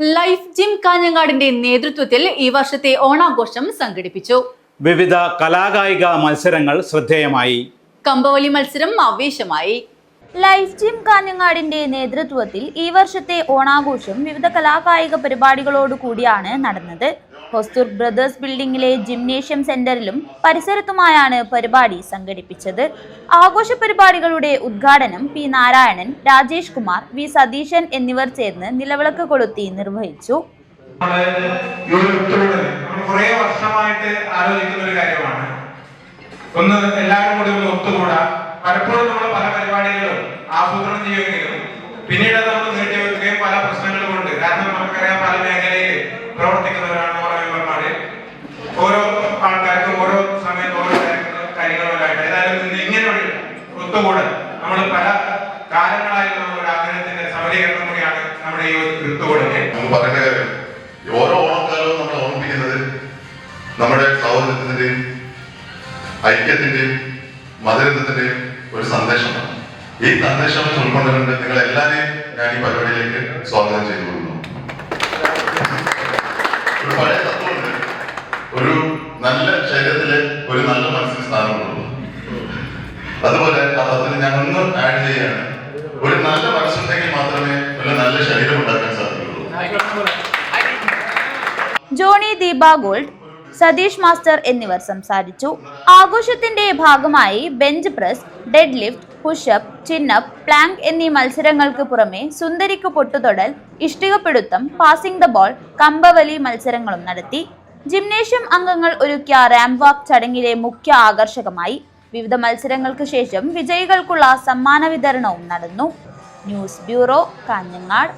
Life gym കാഞ്ഞങ്ങാടിന്റെ നേതൃത്വത്തിൽ ഈ വർഷത്തെ ഓണാഘോഷം സംഘടിപ്പിച്ചു. വിവിധ കലാകായിക മത്സരങ്ങൾ ശ്രദ്ധേയമായി. കമ്പവലി മത്സരം ആവേശമായി. ലൈഫ് ജിം കാഞ്ഞങ്ങാടിന്റെ നേതൃത്വത്തിൽ ഈ വർഷത്തെ ഓണാഘോഷം വിവിധ കലാകായിക പരിപാടികളോട് കൂടിയാണ് നടന്നത്. ഹൊസ്തൂർ ബ്രദേഴ്സ് ബിൽഡിംഗിലെ ജിംനേഷ്യം സെന്ററിലും പരിസരത്തുമായാണ് പരിപാടി സംഘടിപ്പിച്ചത്. ആഘോഷ പരിപാടികളുടെ ഉദ്ഘാടനം പി നാരായണൻ രാജേഷ് കുമാർ വി സതീശൻ എന്നിവർ ചേർന്ന് നിലവിളക്ക് കൊളുത്തി നിർവഹിച്ചു. വർഷമായിട്ട് ആലോചിക്കുന്ന ഒന്ന് എല്ലാവരും കൂടി ഒന്ന് ഒത്തുകൂടാ. പലപ്പോഴും നമ്മൾ പല പരിപാടികളും ആസൂത്രണം ചെയ്യുമെങ്കിലും പിന്നീട് നമ്മൾ നീട്ടിവെക്കുകയും പല പ്രശ്നങ്ങൾ കൊണ്ട് കാരണം നമുക്കറിയാം പല മേഖലയിൽ പ്രവർത്തിക്കുന്നവരാണ് ഒത്തുകൂടൽ നമ്മൾ പല കാലങ്ങളായി നമ്മൾ ഒരു ആഗ്രഹത്തിന്റെ സബലീകരണം കൂടിയാണ് നമ്മുടെ ഈ കാര്യം ഓരോ ഓണക്കാലവും നമ്മൾ ഓർമ്മിപ്പിക്കുന്നത് നമ്മുടെ സൗഹൃദത്തിന്റെയും ഐക്യത്തിന്റെയും മതരത്വത്തിന്റെയും ഒരു സന്ദേശമാണ്. ഈ സന്ദേശം ഉൾക്കൊണ്ടുകൊണ്ട് നിങ്ങൾ എല്ലാവരെയും ഞാൻ ഈ പരിപാടിയിലേക്ക് സ്വാഗതം ചെയ്തു കൊടുക്കുന്നു ഒരു പഴയ തത്വമുണ്ട്. ഒരു നല്ല ശരീരത്തിലെ ഒരു നല്ല മനസ്സിന് സ്ഥാനമുള്ളൂ അതുപോലെ ആ തത്വത്തിൽ ഞാൻ ഒന്നും ആഡ് ചെയ്യാണ്. ഒരു നല്ല മനസ്സുണ്ടെങ്കിൽ മാത്രമേ ഒരു നല്ല ശരീരം ഉണ്ടാക്കാൻ സാധിക്കുള്ളൂ. Johnny Deepa gold Satheesh master എന്നിവർ സംസാരിച്ചു. ആഘോഷത്തിന്റെ ഭാഗമായി bench press deadlift push up chin up plank എന്നീ മത്സരങ്ങൾക്ക് പുറമെ സുന്ദരിക്ക് പൊട്ടുതൊടൽ ഇഷ്ടികപ്പിടുത്തം പാസിംഗ് ദ ബോൾ കമ്പവലി മത്സരങ്ങളും നടത്തി. ജിംനേഷ്യം അംഗങ്ങൾ ഒരുക്കിയ റാംവാക് ചടങ്ങിലെ മുഖ്യ ആകർഷകമായി വിവിധ മത്സരങ്ങൾക്ക് ശേഷം വിജയികൾക്കുള്ള സമ്മാന വിതരണവും നടന്നു. News bureau Kanhangad.